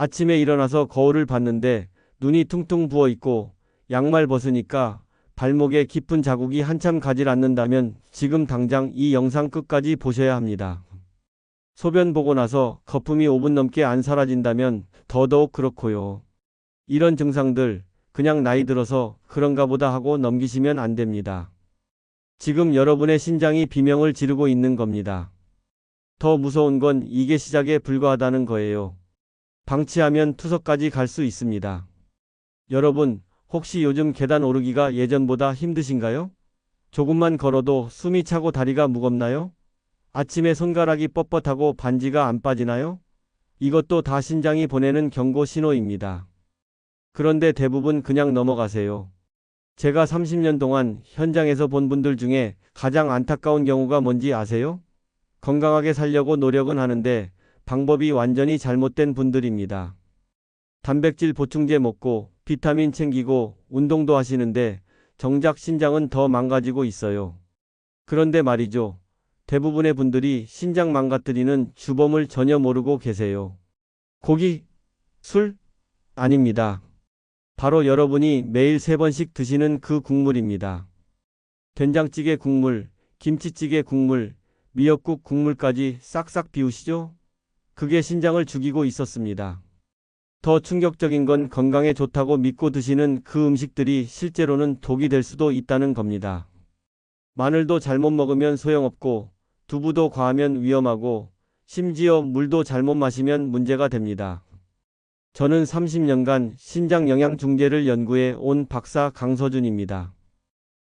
아침에 일어나서 거울을 봤는데 눈이 퉁퉁 부어 있고 양말 벗으니까 발목에 깊은 자국이 한참 가질 않는다면 지금 당장 이 영상 끝까지 보셔야 합니다. 소변 보고 나서 거품이 5분 넘게 안 사라진다면 더더욱 그렇고요. 이런 증상들 그냥 나이 들어서 그런가 보다 하고 넘기시면 안 됩니다. 지금 여러분의 신장이 비명을 지르고 있는 겁니다. 더 무서운 건 이게 시작에 불과하다는 거예요. 방치하면 투석까지 갈 수 있습니다. 여러분, 혹시 요즘 계단 오르기가 예전보다 힘드신가요? 조금만 걸어도 숨이 차고 다리가 무겁나요? 아침에 손가락이 뻣뻣하고 반지가 안 빠지나요? 이것도 다 신장이 보내는 경고 신호입니다. 그런데 대부분 그냥 넘어가세요. 제가 30년 동안 현장에서 본 분들 중에 가장 안타까운 경우가 뭔지 아세요? 건강하게 살려고 노력은 하는데 방법이 완전히 잘못된 분들입니다. 단백질 보충제 먹고 비타민 챙기고 운동도 하시는데 정작 신장은 더 망가지고 있어요. 그런데 말이죠. 대부분의 분들이 신장 망가뜨리는 주범을 전혀 모르고 계세요. 고기, 술? 아닙니다. 바로 여러분이 매일 세 번씩 드시는 그 국물입니다. 된장찌개 국물, 김치찌개 국물, 미역국 국물까지 싹싹 비우시죠? 그게 신장을 죽이고 있었습니다. 더 충격적인 건 건강에 좋다고 믿고 드시는 그 음식들이 실제로는 독이 될 수도 있다는 겁니다. 마늘도 잘못 먹으면 소용없고, 두부도 과하면 위험하고, 심지어 물도 잘못 마시면 문제가 됩니다. 저는 30년간 신장 영양 중재를 연구해 온 박사 강서준입니다.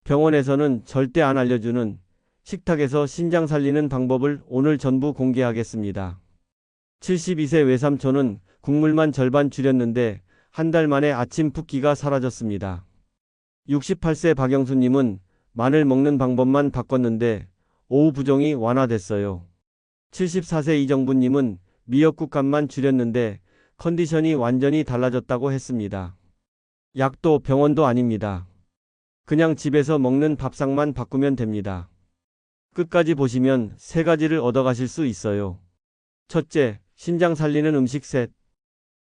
병원에서는 절대 안 알려주는 식탁에서 신장 살리는 방법을 오늘 전부 공개하겠습니다. 72세 외삼촌은 국물만 절반 줄였는데 한 달 만에 아침 붓기가 사라졌습니다. 68세 박영수님은 마늘 먹는 방법만 바꿨는데 오후 부종이 완화됐어요. 74세 이정부님은 미역국 값만 줄였는데 컨디션이 완전히 달라졌다고 했습니다. 약도 병원도 아닙니다. 그냥 집에서 먹는 밥상만 바꾸면 됩니다. 끝까지 보시면 세 가지를 얻어가실 수 있어요. 첫째, 신장 살리는 음식 셋.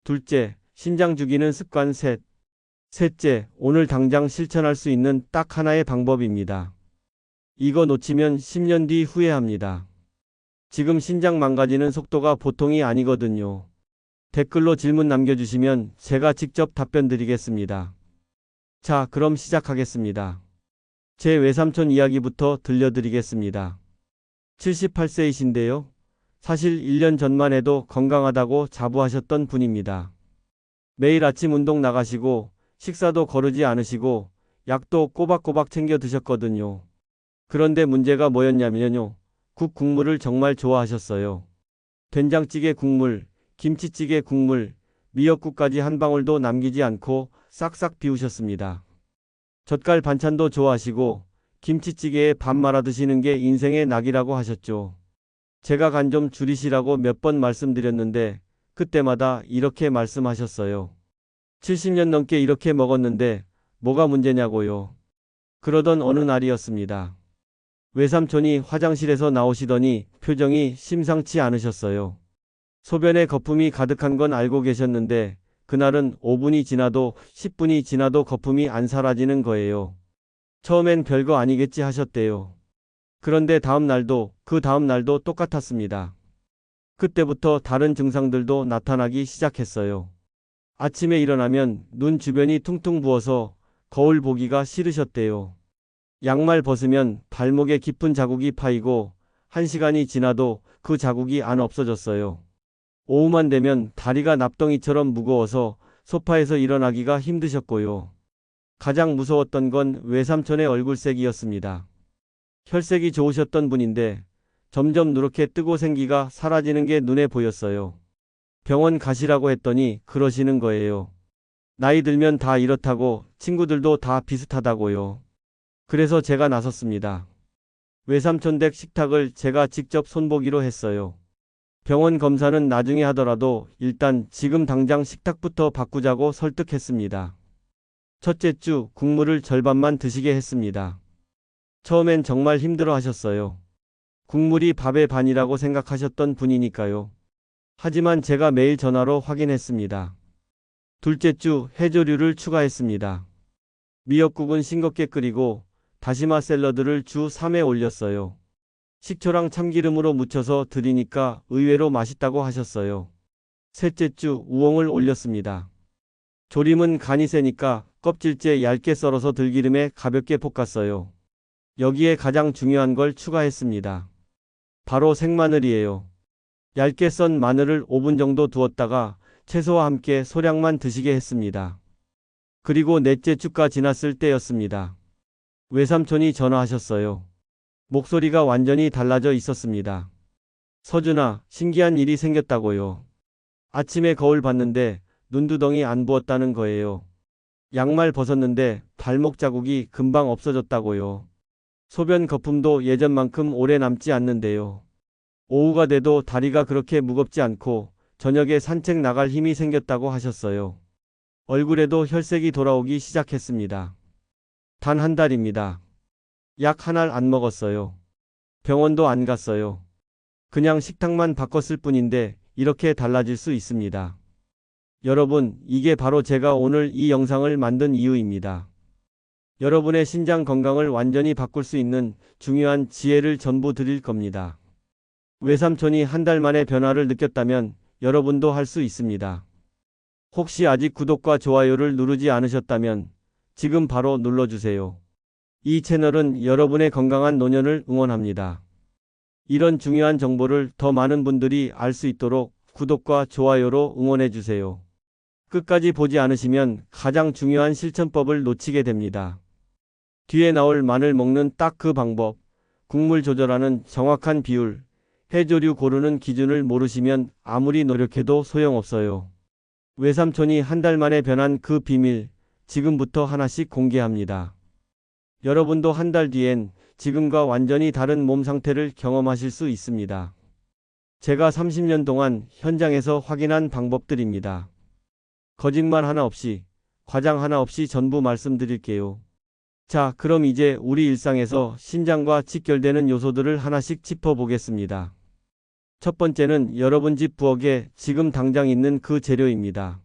둘째, 신장 죽이는 습관 셋. 셋째, 오늘 당장 실천할 수 있는 딱 하나의 방법입니다. 이거 놓치면 10년 뒤 후회합니다. 지금 신장 망가지는 속도가 보통이 아니거든요. 댓글로 질문 남겨주시면 제가 직접 답변 드리겠습니다. 자, 그럼 시작하겠습니다. 제 외삼촌 이야기부터 들려드리겠습니다. 78세이신데요. 사실 1년 전만 해도 건강하다고 자부하셨던 분입니다. 매일 아침 운동 나가시고 식사도 거르지 않으시고 약도 꼬박꼬박 챙겨 드셨거든요. 그런데 문제가 뭐였냐면요. 국 국물을 정말 좋아하셨어요. 된장찌개 국물, 김치찌개 국물, 미역국까지 한 방울도 남기지 않고 싹싹 비우셨습니다. 젓갈 반찬도 좋아하시고 김치찌개에 밥 말아 드시는 게 인생의 낙이라고 하셨죠. 제가 간 좀 줄이시라고 몇 번 말씀드렸는데 그때마다 이렇게 말씀하셨어요. 70년 넘게 이렇게 먹었는데 뭐가 문제냐고요. 그러던 어느 날이었습니다. 외삼촌이 화장실에서 나오시더니 표정이 심상치 않으셨어요. 소변에 거품이 가득한 건 알고 계셨는데 그날은 5분이 지나도 10분이 지나도 거품이 안 사라지는 거예요. 처음엔 별거 아니겠지 하셨대요. 그런데 다음 날도 그 다음 날도 똑같았습니다. 그때부터 다른 증상들도 나타나기 시작했어요. 아침에 일어나면 눈 주변이 퉁퉁 부어서 거울 보기가 싫으셨대요. 양말 벗으면 발목에 깊은 자국이 파이고 한 시간이 지나도 그 자국이 안 없어졌어요. 오후만 되면 다리가 납덩이처럼 무거워서 소파에서 일어나기가 힘드셨고요. 가장 무서웠던 건 외삼촌의 얼굴색이었습니다. 혈색이 좋으셨던 분인데 점점 누렇게 뜨고 생기가 사라지는 게 눈에 보였어요. 병원 가시라고 했더니 그러시는 거예요. 나이 들면 다 이렇다고 친구들도 다 비슷하다고요. 그래서 제가 나섰습니다. 외삼촌 댁 식탁을 제가 직접 손보기로 했어요. 병원 검사는 나중에 하더라도 일단 지금 당장 식탁부터 바꾸자고 설득했습니다. 첫째 주 국물을 절반만 드시게 했습니다. 처음엔 정말 힘들어 하셨어요. 국물이 밥의 반이라고 생각하셨던 분이니까요. 하지만 제가 매일 전화로 확인했습니다. 둘째 주 해조류를 추가했습니다. 미역국은 싱겁게 끓이고 다시마 샐러드를 주 3회 올렸어요. 식초랑 참기름으로 무쳐서 드리니까 의외로 맛있다고 하셨어요. 셋째 주 우엉을 올렸습니다. 조림은 간이 세니까 껍질째 얇게 썰어서 들기름에 가볍게 볶았어요. 여기에 가장 중요한 걸 추가했습니다. 바로 생마늘이에요. 얇게 썬 마늘을 5분 정도 두었다가 채소와 함께 소량만 드시게 했습니다. 그리고 넷째 주가 지났을 때였습니다. 외삼촌이 전화하셨어요. 목소리가 완전히 달라져 있었습니다. 서준아, 신기한 일이 생겼다고요. 아침에 거울 봤는데 눈두덩이 안 부었다는 거예요. 양말 벗었는데 발목 자국이 금방 없어졌다고요. 소변 거품도 예전만큼 오래 남지 않는데요. 오후가 돼도 다리가 그렇게 무겁지 않고 저녁에 산책 나갈 힘이 생겼다고 하셨어요. 얼굴에도 혈색이 돌아오기 시작했습니다. 단 한 달입니다. 약 한 알 안 먹었어요. 병원도 안 갔어요. 그냥 식탁만 바꿨을 뿐인데 이렇게 달라질 수 있습니다. 여러분, 이게 바로 제가 오늘 이 영상을 만든 이유입니다. 여러분의 신장 건강을 완전히 바꿀 수 있는 중요한 지혜를 전부 드릴 겁니다. 외삼촌이 한 달 만에 변화를 느꼈다면 여러분도 할 수 있습니다. 혹시 아직 구독과 좋아요를 누르지 않으셨다면 지금 바로 눌러주세요. 이 채널은 여러분의 건강한 노년을 응원합니다. 이런 중요한 정보를 더 많은 분들이 알 수 있도록 구독과 좋아요로 응원해주세요. 끝까지 보지 않으시면 가장 중요한 실천법을 놓치게 됩니다. 뒤에 나올 마늘 먹는 딱 그 방법, 국물 조절하는 정확한 비율, 해조류 고르는 기준을 모르시면 아무리 노력해도 소용없어요. 외삼촌이 한 달 만에 변한 그 비밀, 지금부터 하나씩 공개합니다. 여러분도 한 달 뒤엔 지금과 완전히 다른 몸 상태를 경험하실 수 있습니다. 제가 30년 동안 현장에서 확인한 방법들입니다. 거짓말 하나 없이, 과장 하나 없이 전부 말씀드릴게요. 자, 그럼 이제 우리 일상에서 신장과 직결되는 요소들을 하나씩 짚어보겠습니다. 첫 번째는 여러분 집 부엌에 지금 당장 있는 그 재료입니다.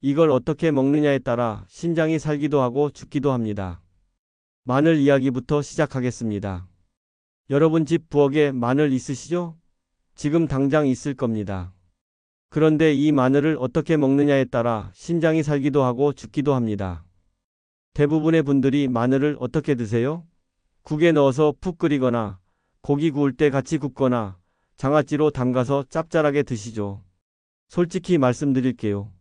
이걸 어떻게 먹느냐에 따라 신장이 살기도 하고 죽기도 합니다. 마늘 이야기부터 시작하겠습니다. 여러분 집 부엌에 마늘 있으시죠? 지금 당장 있을 겁니다. 그런데 이 마늘을 어떻게 먹느냐에 따라 신장이 살기도 하고 죽기도 합니다. 대부분의 분들이 마늘을 어떻게 드세요? 국에 넣어서 푹 끓이거나 고기 구울 때 같이 굽거나 장아찌로 담가서 짭짤하게 드시죠. 솔직히 말씀드릴게요.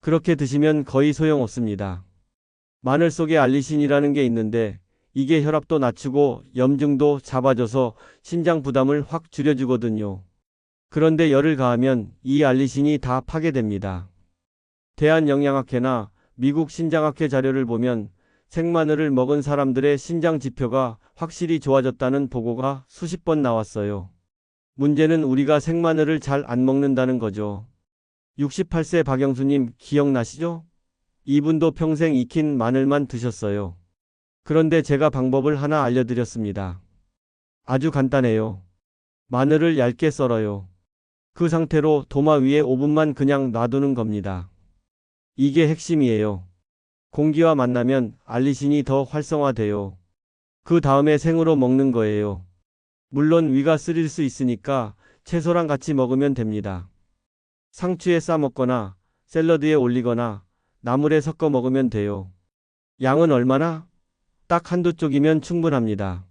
그렇게 드시면 거의 소용없습니다. 마늘 속에 알리신이라는 게 있는데 이게 혈압도 낮추고 염증도 잡아줘서 신장 부담을 확 줄여주거든요. 그런데 열을 가하면 이 알리신이 다 파괴됩니다. 대한영양학회나 미국 신장학회 자료를 보면 생마늘을 먹은 사람들의 신장 지표가 확실히 좋아졌다는 보고가 수십 번 나왔어요. 문제는 우리가 생마늘을 잘 안 먹는다는 거죠. 68세 박영수님 기억나시죠? 이분도 평생 익힌 마늘만 드셨어요. 그런데 제가 방법을 하나 알려드렸습니다. 아주 간단해요. 마늘을 얇게 썰어요. 그 상태로 도마 위에 5분만 그냥 놔두는 겁니다. 이게 핵심이에요. 공기와 만나면 알리신이 더 활성화돼요. 그 다음에 생으로 먹는 거예요. 물론 위가 쓰릴 수 있으니까 채소랑 같이 먹으면 됩니다. 상추에 싸 먹거나 샐러드에 올리거나 나물에 섞어 먹으면 돼요. 양은 얼마나? 딱 한두 쪽이면 충분합니다.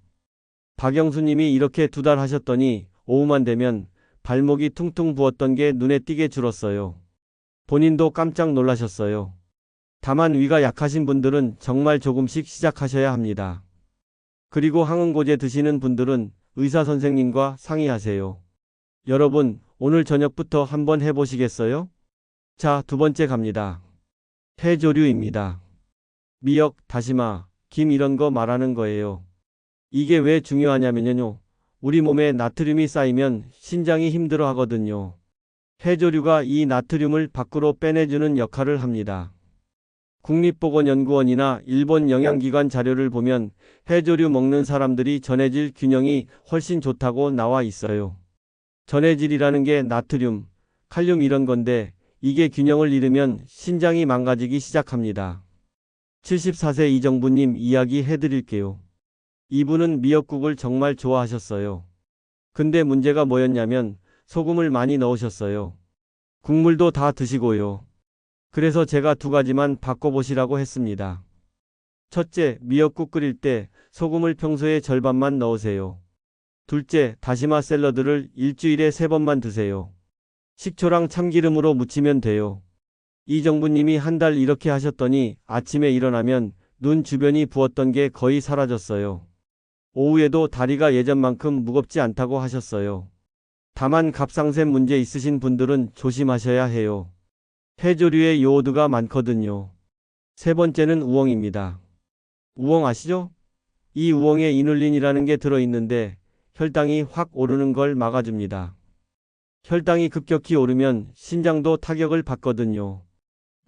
박영수님이 이렇게 두 달 하셨더니 오후만 되면 발목이 퉁퉁 부었던 게 눈에 띄게 줄었어요. 본인도 깜짝 놀라셨어요. 다만 위가 약하신 분들은 정말 조금씩 시작하셔야 합니다. 그리고 항응고제 드시는 분들은 의사 선생님과 상의하세요. 여러분, 오늘 저녁부터 한번 해보시겠어요? 자, 두 번째 갑니다. 해조류입니다. 미역, 다시마, 김 이런 거 말하는 거예요. 이게 왜 중요하냐면요. 우리 몸에 나트륨이 쌓이면 신장이 힘들어 하거든요. 해조류가 이 나트륨을 밖으로 빼내주는 역할을 합니다. 국립보건연구원이나 일본 영양기관 자료를 보면 해조류 먹는 사람들이 전해질 균형이 훨씬 좋다고 나와 있어요. 전해질이라는 게 나트륨, 칼륨 이런 건데 이게 균형을 잃으면 신장이 망가지기 시작합니다. 74세 이정부님 이야기 해드릴게요. 이분은 미역국을 정말 좋아하셨어요. 근데 문제가 뭐였냐면 소금을 많이 넣으셨어요. 국물도 다 드시고요. 그래서 제가 두 가지만 바꿔보시라고 했습니다. 첫째, 미역국 끓일 때 소금을 평소의 절반만 넣으세요. 둘째, 다시마 샐러드를 일주일에 세 번만 드세요. 식초랑 참기름으로 무치면 돼요. 이 정부님이 한 달 이렇게 하셨더니 아침에 일어나면 눈 주변이 부었던 게 거의 사라졌어요. 오후에도 다리가 예전만큼 무겁지 않다고 하셨어요. 다만 갑상샘 문제 있으신 분들은 조심하셔야 해요. 해조류에 요오드가 많거든요. 세 번째는 우엉입니다. 우엉 아시죠? 이 우엉에 이눌린이라는 게 들어있는데 혈당이 확 오르는 걸 막아줍니다. 혈당이 급격히 오르면 신장도 타격을 받거든요.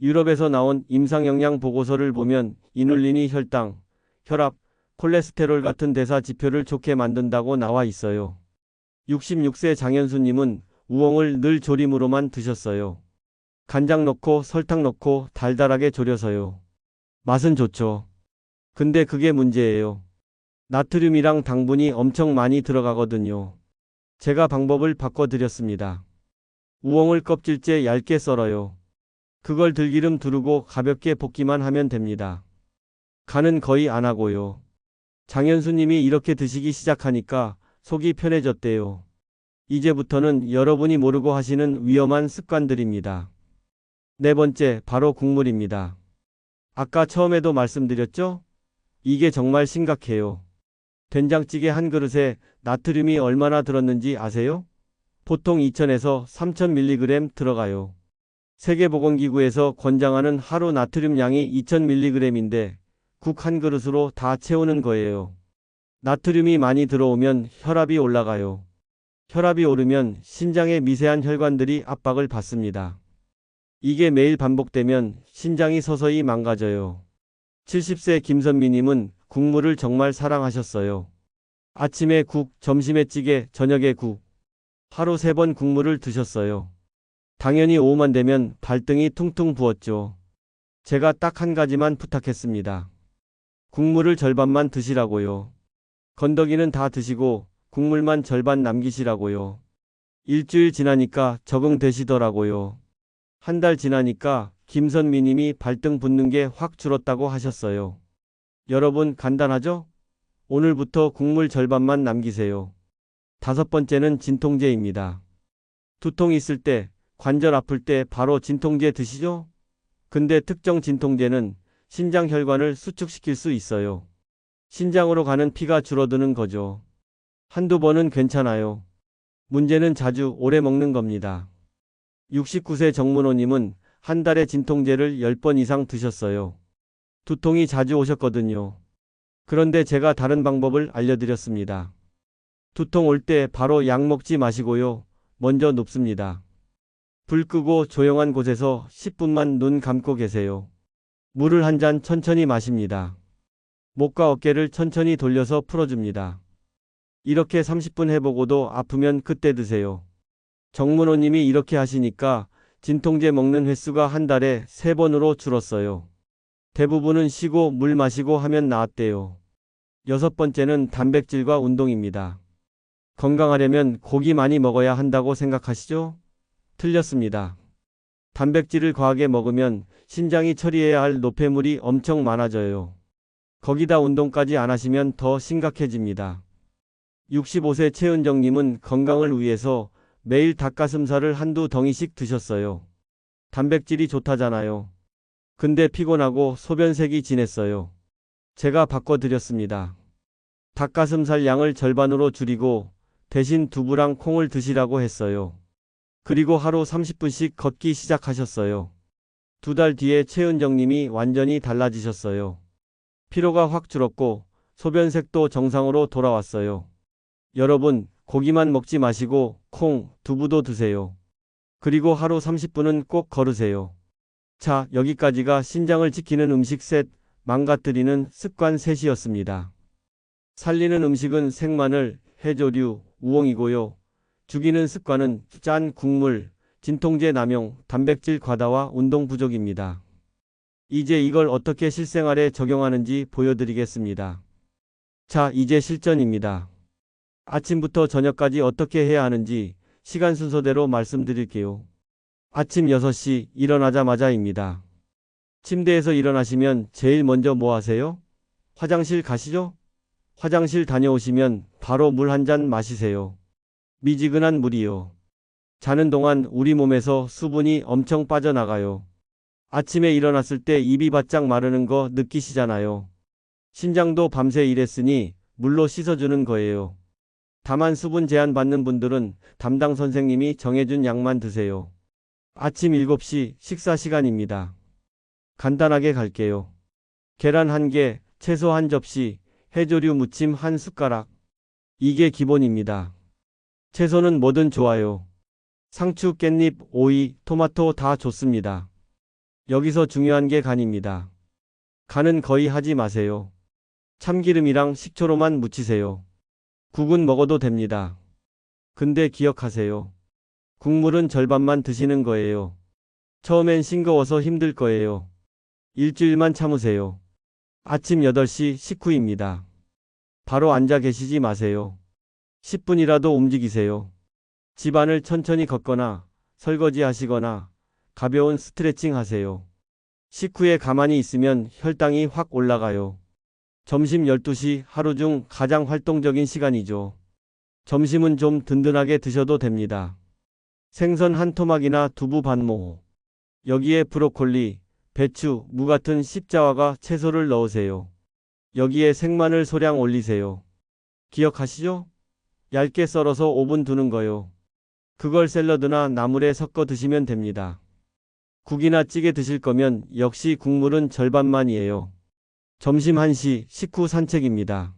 유럽에서 나온 임상영양 보고서를 보면 이눌린이 혈당, 혈압, 콜레스테롤 같은 대사 지표를 좋게 만든다고 나와 있어요. 66세 장현수님은 우엉을 늘 조림으로만 드셨어요. 간장 넣고 설탕 넣고 달달하게 졸여서요. 맛은 좋죠. 근데 그게 문제예요. 나트륨이랑 당분이 엄청 많이 들어가거든요. 제가 방법을 바꿔드렸습니다. 우엉을 껍질째 얇게 썰어요. 그걸 들기름 두르고 가볍게 볶기만 하면 됩니다. 간은 거의 안 하고요. 장현수님이 이렇게 드시기 시작하니까 속이 편해졌대요. 이제부터는 여러분이 모르고 하시는 위험한 습관들입니다. 네 번째, 바로 국물입니다. 아까 처음에도 말씀드렸죠? 이게 정말 심각해요. 된장찌개 한 그릇에 나트륨이 얼마나 들었는지 아세요? 보통 2000에서 3000mg 들어가요. 세계보건기구에서 권장하는 하루 나트륨 양이 2000mg인데 국 한 그릇으로 다 채우는 거예요. 나트륨이 많이 들어오면 혈압이 올라가요. 혈압이 오르면 신장의 미세한 혈관들이 압박을 받습니다. 이게 매일 반복되면 신장이 서서히 망가져요. 70세 김선미님은 국물을 정말 사랑하셨어요. 아침에 국, 점심에 찌개, 저녁에 국. 하루 세 번 국물을 드셨어요. 당연히 오후만 되면 발등이 퉁퉁 부었죠. 제가 딱 한 가지만 부탁했습니다. 국물을 절반만 드시라고요. 건더기는 다 드시고 국물만 절반 남기시라고요. 일주일 지나니까 적응되시더라고요. 한 달 지나니까 김선미님이 발등 붓는 게 확 줄었다고 하셨어요. 여러분 간단하죠? 오늘부터 국물 절반만 남기세요. 다섯 번째는 진통제입니다. 두통 있을 때, 관절 아플 때 바로 진통제 드시죠? 근데 특정 진통제는 신장 혈관을 수축시킬 수 있어요. 신장으로 가는 피가 줄어드는 거죠. 한두 번은 괜찮아요. 문제는 자주 오래 먹는 겁니다. 69세 정문호님은 한 달에 진통제를 10번 이상 드셨어요. 두통이 자주 오셨거든요. 그런데 제가 다른 방법을 알려드렸습니다. 두통 올 때 바로 약 먹지 마시고요. 먼저 눕습니다. 불 끄고 조용한 곳에서 10분만 눈 감고 계세요. 물을 한 잔 천천히 마십니다. 목과 어깨를 천천히 돌려서 풀어줍니다. 이렇게 30분 해보고도 아프면 그때 드세요. 정문호님이 이렇게 하시니까 진통제 먹는 횟수가 한 달에 3번으로 줄었어요. 대부분은 쉬고 물 마시고 하면 나았대요. 여섯 번째는 단백질과 운동입니다. 건강하려면 고기 많이 먹어야 한다고 생각하시죠? 틀렸습니다. 단백질을 과하게 먹으면 신장이 처리해야 할 노폐물이 엄청 많아져요. 거기다 운동까지 안 하시면 더 심각해집니다. 65세 최은정님은 건강을 위해서 매일 닭가슴살을 한두 덩이씩 드셨어요. 단백질이 좋다잖아요. 근데 피곤하고 소변색이 진했어요. 제가 바꿔드렸습니다. 닭가슴살 양을 절반으로 줄이고 대신 두부랑 콩을 드시라고 했어요. 그리고 하루 30분씩 걷기 시작하셨어요. 두 달 뒤에 최은정님이 완전히 달라지셨어요. 피로가 확 줄었고 소변색도 정상으로 돌아왔어요. 여러분, 고기만 먹지 마시고 콩, 두부도 드세요. 그리고 하루 30분은 꼭 걸으세요. 자, 여기까지가 신장을 지키는 음식 셋, 망가뜨리는 습관 셋이었습니다. 살리는 음식은 생마늘, 해조류, 우엉이고요. 죽이는 습관은 짠 국물, 진통제 남용, 단백질 과다와 운동 부족입니다. 이제 이걸 어떻게 실생활에 적용하는지 보여드리겠습니다. 자, 이제 실전입니다. 아침부터 저녁까지 어떻게 해야 하는지 시간 순서대로 말씀드릴게요. 아침 6시 일어나자마자입니다. 침대에서 일어나시면 제일 먼저 뭐 하세요? 화장실 가시죠? 화장실 다녀오시면 바로 물 한 잔 마시세요. 미지근한 물이요. 자는 동안 우리 몸에서 수분이 엄청 빠져나가요. 아침에 일어났을 때 입이 바짝 마르는 거 느끼시잖아요. 신장도 밤새 일했으니 물로 씻어주는 거예요. 다만 수분 제한 받는 분들은 담당 선생님이 정해준 양만 드세요. 아침 7시 식사 시간입니다. 간단하게 갈게요. 계란 한 개, 채소 한 접시, 해조류 무침 한 숟가락. 이게 기본입니다. 채소는 뭐든 좋아요. 상추, 깻잎, 오이, 토마토 다 좋습니다. 여기서 중요한 게 간입니다. 간은 거의 하지 마세요. 참기름이랑 식초로만 무치세요. 국은 먹어도 됩니다. 근데 기억하세요. 국물은 절반만 드시는 거예요. 처음엔 싱거워서 힘들 거예요. 일주일만 참으세요. 아침 8시 식후입니다. 바로 앉아 계시지 마세요. 10분이라도 움직이세요. 집안을 천천히 걷거나 설거지 하시거나 가벼운 스트레칭 하세요. 식후에 가만히 있으면 혈당이 확 올라가요. 점심 12시 하루 중 가장 활동적인 시간이죠. 점심은 좀 든든하게 드셔도 됩니다. 생선 한 토막이나 두부 반모. 여기에 브로콜리, 배추, 무 같은 십자화가 채소를 넣으세요. 여기에 생마늘 소량 올리세요. 기억하시죠? 얇게 썰어서 5분 두는 거요. 그걸 샐러드나 나물에 섞어 드시면 됩니다. 국이나 찌개 드실 거면 역시 국물은 절반만이에요. 점심 1시 식후 산책입니다.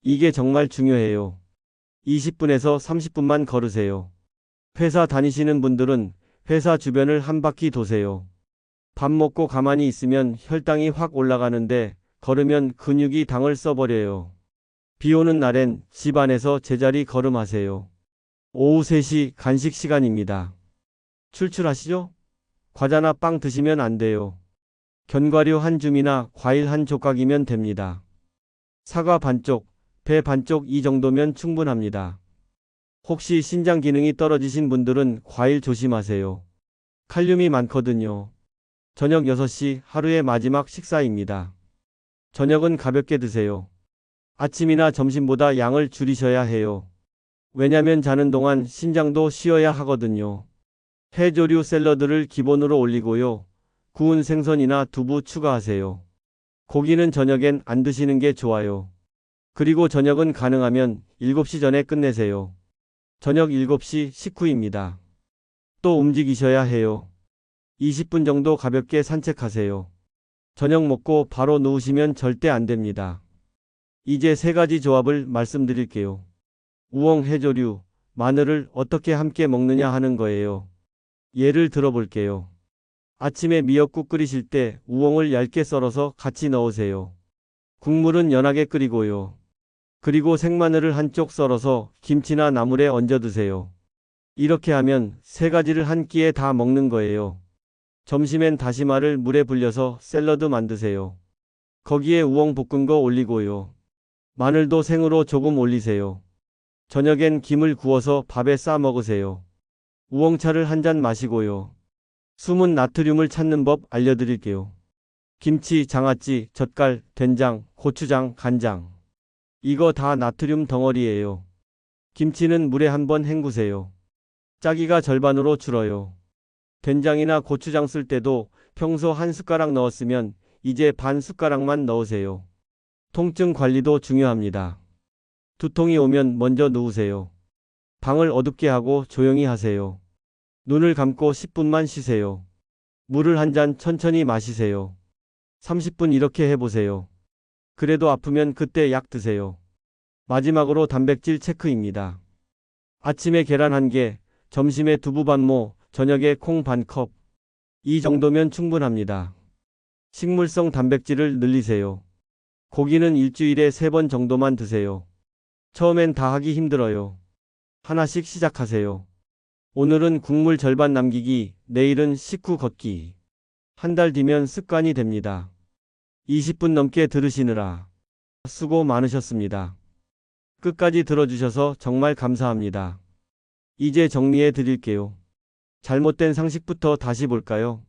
이게 정말 중요해요. 20분에서 30분만 걸으세요. 회사 다니시는 분들은 회사 주변을 한 바퀴 도세요. 밥 먹고 가만히 있으면 혈당이 확 올라가는데 걸으면 근육이 당을 써버려요. 비 오는 날엔 집 안에서 제자리 걸음하세요. 오후 3시 간식 시간입니다. 출출하시죠? 과자나 빵 드시면 안 돼요. 견과류 한 줌이나 과일 한 조각이면 됩니다. 사과 반쪽, 배 반쪽 이 정도면 충분합니다. 혹시 신장 기능이 떨어지신 분들은 과일 조심하세요. 칼륨이 많거든요. 저녁 6시 하루의 마지막 식사입니다. 저녁은 가볍게 드세요. 아침이나 점심보다 양을 줄이셔야 해요. 왜냐면 자는 동안 신장도 쉬어야 하거든요. 해조류 샐러드를 기본으로 올리고요. 구운 생선이나 두부 추가하세요. 고기는 저녁엔 안 드시는 게 좋아요. 그리고 저녁은 가능하면 7시 전에 끝내세요. 저녁 7시 식후입니다. 또 움직이셔야 해요. 20분 정도 가볍게 산책하세요. 저녁 먹고 바로 누우시면 절대 안 됩니다. 이제 세 가지 조합을 말씀드릴게요. 우엉 해조류, 마늘을 어떻게 함께 먹느냐 하는 거예요. 예를 들어볼게요. 아침에 미역국 끓이실 때 우엉을 얇게 썰어서 같이 넣으세요. 국물은 연하게 끓이고요. 그리고 생마늘을 한쪽 썰어서 김치나 나물에 얹어 드세요. 이렇게 하면 세 가지를 한 끼에 다 먹는 거예요. 점심엔 다시마를 물에 불려서 샐러드 만드세요. 거기에 우엉 볶은 거 올리고요. 마늘도 생으로 조금 올리세요. 저녁엔 김을 구워서 밥에 싸 먹으세요. 우엉차를 한 잔 마시고요. 숨은 나트륨을 찾는 법 알려드릴게요. 김치, 장아찌, 젓갈, 된장, 고추장, 간장. 이거 다 나트륨 덩어리예요. 김치는 물에 한번 헹구세요. 짜기가 절반으로 줄어요. 된장이나 고추장 쓸 때도 평소 한 숟가락 넣었으면 이제 반 숟가락만 넣으세요. 통증 관리도 중요합니다. 두통이 오면 먼저 누우세요. 방을 어둡게 하고 조용히 하세요. 눈을 감고 10분만 쉬세요. 물을 한 잔 천천히 마시세요. 30분 이렇게 해보세요. 그래도 아프면 그때 약 드세요. 마지막으로 단백질 체크입니다. 아침에 계란 한 개, 점심에 두부 반모, 저녁에 콩 반 컵. 이 정도면 충분합니다. 식물성 단백질을 늘리세요. 고기는 일주일에 3번 정도만 드세요. 처음엔 다 하기 힘들어요. 하나씩 시작하세요. 오늘은 국물 절반 남기기, 내일은 식후 걷기. 한 달 뒤면 습관이 됩니다. 20분 넘게 들으시느라 수고 많으셨습니다. 끝까지 들어주셔서 정말 감사합니다. 이제 정리해 드릴게요. 잘못된 상식부터 다시 볼까요?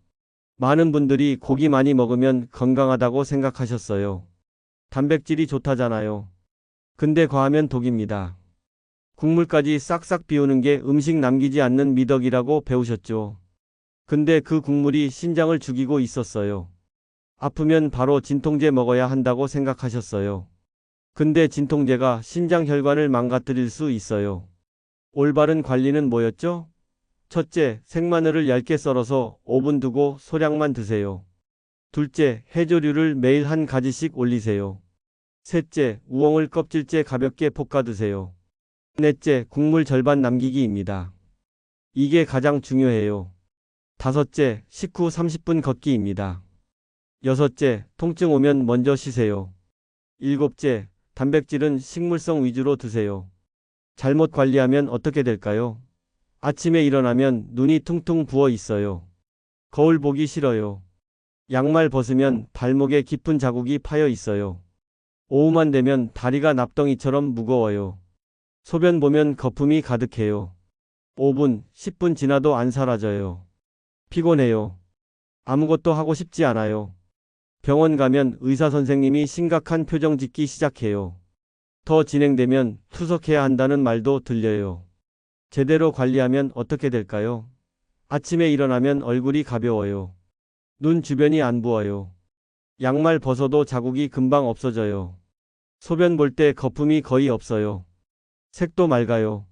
많은 분들이 고기 많이 먹으면 건강하다고 생각하셨어요. 단백질이 좋다잖아요. 근데 과하면 독입니다. 국물까지 싹싹 비우는 게 음식 남기지 않는 미덕이라고 배우셨죠. 근데 그 국물이 신장을 죽이고 있었어요. 아프면 바로 진통제 먹어야 한다고 생각하셨어요. 근데 진통제가 신장 혈관을 망가뜨릴 수 있어요. 올바른 관리는 뭐였죠? 첫째, 생마늘을 얇게 썰어서 5분 두고 소량만 드세요. 둘째, 해조류를 매일 한 가지씩 올리세요. 셋째, 우엉을 껍질째 가볍게 볶아 드세요. 넷째, 국물 절반 남기기입니다. 이게 가장 중요해요. 다섯째, 식후 30분 걷기입니다. 여섯째, 통증 오면 먼저 쉬세요. 일곱째, 단백질은 식물성 위주로 드세요. 잘못 관리하면 어떻게 될까요? 아침에 일어나면 눈이 퉁퉁 부어 있어요. 거울 보기 싫어요. 양말 벗으면 발목에 깊은 자국이 파여 있어요. 오후만 되면 다리가 납덩이처럼 무거워요. 소변 보면 거품이 가득해요. 5분, 10분 지나도 안 사라져요. 피곤해요. 아무것도 하고 싶지 않아요. 병원 가면 의사 선생님이 심각한 표정 짓기 시작해요. 더 진행되면 투석해야 한다는 말도 들려요. 제대로 관리하면 어떻게 될까요? 아침에 일어나면 얼굴이 가벼워요. 눈 주변이 안 부어요. 양말 벗어도 자국이 금방 없어져요. 소변 볼 때 거품이 거의 없어요. 색도 맑아요.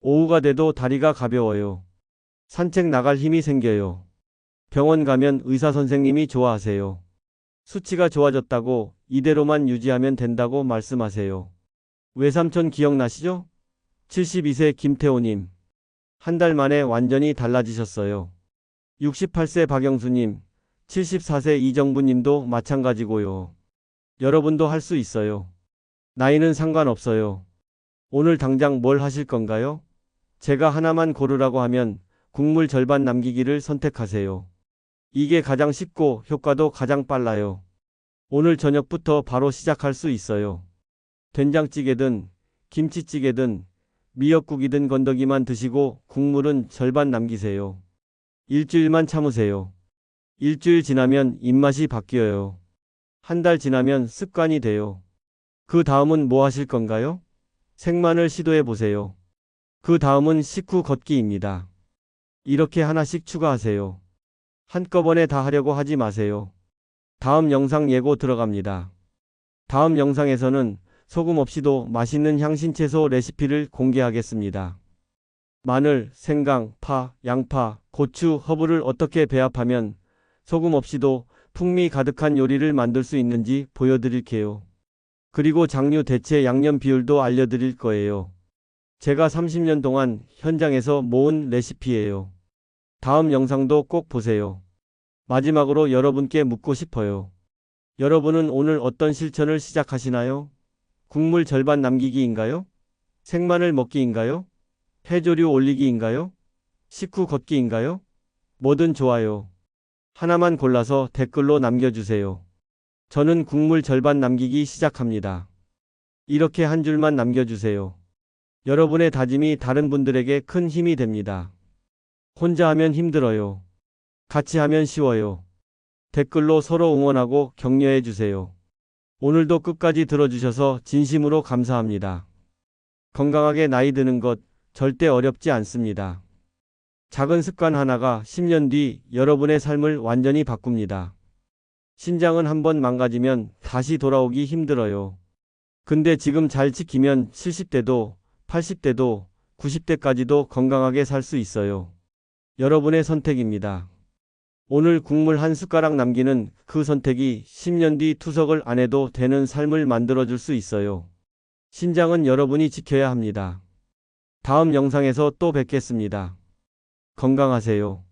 오후가 돼도 다리가 가벼워요. 산책 나갈 힘이 생겨요. 병원 가면 의사 선생님이 좋아하세요. 수치가 좋아졌다고 이대로만 유지하면 된다고 말씀하세요. 외삼촌 기억나시죠? 72세 김태호님. 한 달 만에 완전히 달라지셨어요. 68세 박영수님, 74세 이정부님도 마찬가지고요. 여러분도 할 수 있어요. 나이는 상관없어요. 오늘 당장 뭘 하실 건가요? 제가 하나만 고르라고 하면 국물 절반 남기기를 선택하세요. 이게 가장 쉽고 효과도 가장 빨라요. 오늘 저녁부터 바로 시작할 수 있어요. 된장찌개든 김치찌개든 미역국이든 건더기만 드시고 국물은 절반 남기세요. 일주일만 참으세요. 일주일 지나면 입맛이 바뀌어요. 한 달 지나면 습관이 돼요. 그 다음은 뭐 하실 건가요? 생마늘 시도해 보세요. 그 다음은 식후 걷기입니다. 이렇게 하나씩 추가하세요. 한꺼번에 다 하려고 하지 마세요. 다음 영상 예고 들어갑니다. 다음 영상에서는 소금 없이도 맛있는 향신채소 레시피를 공개하겠습니다. 마늘, 생강, 파, 양파, 고추, 허브를 어떻게 배합하면 소금 없이도 풍미 가득한 요리를 만들 수 있는지 보여드릴게요. 그리고 장류 대체 양념 비율도 알려드릴 거예요. 제가 30년 동안 현장에서 모은 레시피예요. 다음 영상도 꼭 보세요. 마지막으로 여러분께 묻고 싶어요. 여러분은 오늘 어떤 실천을 시작하시나요? 국물 절반 남기기인가요? 생마늘 먹기인가요? 해조류 올리기인가요? 식후 걷기인가요? 뭐든 좋아요. 하나만 골라서 댓글로 남겨주세요. 저는 국물 절반 남기기 시작합니다. 이렇게 한 줄만 남겨주세요. 여러분의 다짐이 다른 분들에게 큰 힘이 됩니다. 혼자 하면 힘들어요. 같이 하면 쉬워요. 댓글로 서로 응원하고 격려해 주세요. 오늘도 끝까지 들어주셔서 진심으로 감사합니다. 건강하게 나이 드는 것 절대 어렵지 않습니다. 작은 습관 하나가 10년 뒤 여러분의 삶을 완전히 바꿉니다. 신장은 한번 망가지면 다시 돌아오기 힘들어요. 근데 지금 잘 지키면 70대도 80대도 90대까지도 건강하게 살 수 있어요. 여러분의 선택입니다. 오늘 국물 한 숟가락 남기는 그 선택이 10년 뒤 투석을 안 해도 되는 삶을 만들어줄 수 있어요. 신장은 여러분이 지켜야 합니다. 다음 영상에서 또 뵙겠습니다. 건강하세요.